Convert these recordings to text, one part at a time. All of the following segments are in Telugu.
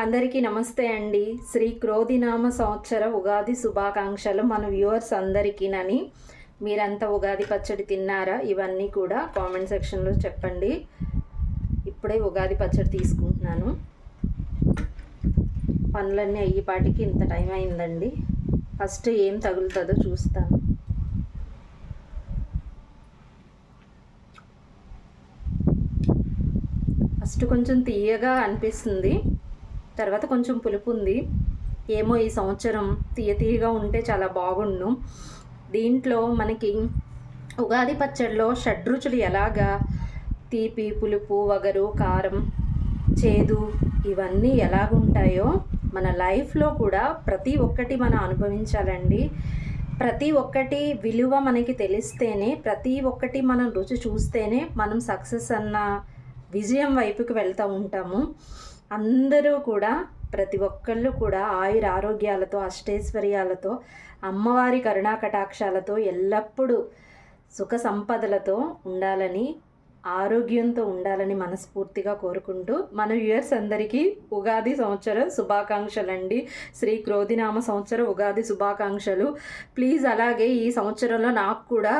అందరికీ నమస్తే అండి. శ్రీ క్రోధినామ సంవత్సర ఉగాది శుభాకాంక్షలు మన వ్యూవర్స్ అందరికీనని. మీరంతా ఉగాది పచ్చడి తిన్నారా? ఇవన్నీ కూడా కామెంట్ సెక్షన్లో చెప్పండి. ఇప్పుడే ఉగాది పచ్చడి తీసుకుంటున్నాను. పనులన్నీ అయ్యేపాటికి ఇంత టైం అయిందండి. ఫస్ట్ ఏం తగులుతుందో చూస్తాను. ఫస్ట్ కొంచెం తీయగా అనిపిస్తుంది. తర్వాత కొంచెం పులుపు ఉంది ఏమో ఈ సంవత్సరం తీయ తీయగా ఉంటే చాలా బాగుండు. దీంట్లో మనకి ఉగాది పచ్చడిలో షడ్రుచులు ఎలాగా? తీపి పులుపు వగరు కారం చేదు ఇవన్నీ ఎలాగుంటాయో మన లైఫ్లో కూడా ప్రతి ఒక్కటి మనం అనుభవించాలండి. ప్రతి ఒక్కటి విలువ మనకి తెలిస్తేనే ప్రతి ఒక్కటి మనం రుచి చూస్తేనే మనం సక్సెస్ అన్న విజయం వైపుకి వెళ్తూ ఉంటాము. అందరూ కూడా ప్రతి ఒక్కళ్ళు కూడా ఆయుర ఆరోగ్యాలతో అష్టైశ్వర్యాలతో అమ్మవారి కరుణా కటాక్షాలతో ఎల్లప్పుడూ సుఖ సంపదలతో ఉండాలని ఆరోగ్యంతో ఉండాలని మనస్ఫూర్తిగా కోరుకుంటూ మన వ్యూయర్స్ అందరికీ ఉగాది సంవత్సర శుభాకాంక్షలు అండి శ్రీ క్రోధినామ సంవత్సర ఉగాది శుభాకాంక్షలు. ప్లీజ్ అలాగే ఈ సంవత్సరంలో నాకు కూడా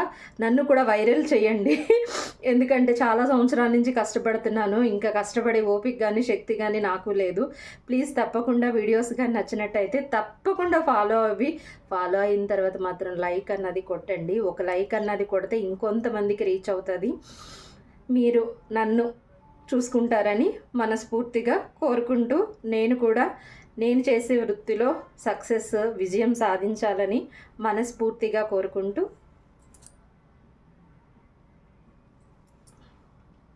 నన్ను కూడా వైరల్ చేయండి. ఎందుకంటే చాలా సంవత్సరాల నుంచి కష్టపడుతున్నాను. ఇంకా కష్టపడే ఓపిక కానీ శక్తి కానీ నాకు లేదు. ప్లీజ్ తప్పకుండా వీడియోస్ కానీ నచ్చినట్టయితే తప్పకుండా ఫాలో అవి ఫాలో అయిన తర్వాత మాత్రం లైక్ అన్నది కొట్టండి. ఒక లైక్ అన్నది కొడితే ఇంకొంతమందికి రీచ్ అవుతుంది. మీరు నన్ను చూసుకుంటారని మనస్ఫూర్తిగా కోరుకుంటూ నేను కూడా నేను చేసే వృత్తిలో సక్సెస్ విజయం సాధించాలని మనస్ఫూర్తిగా కోరుకుంటూ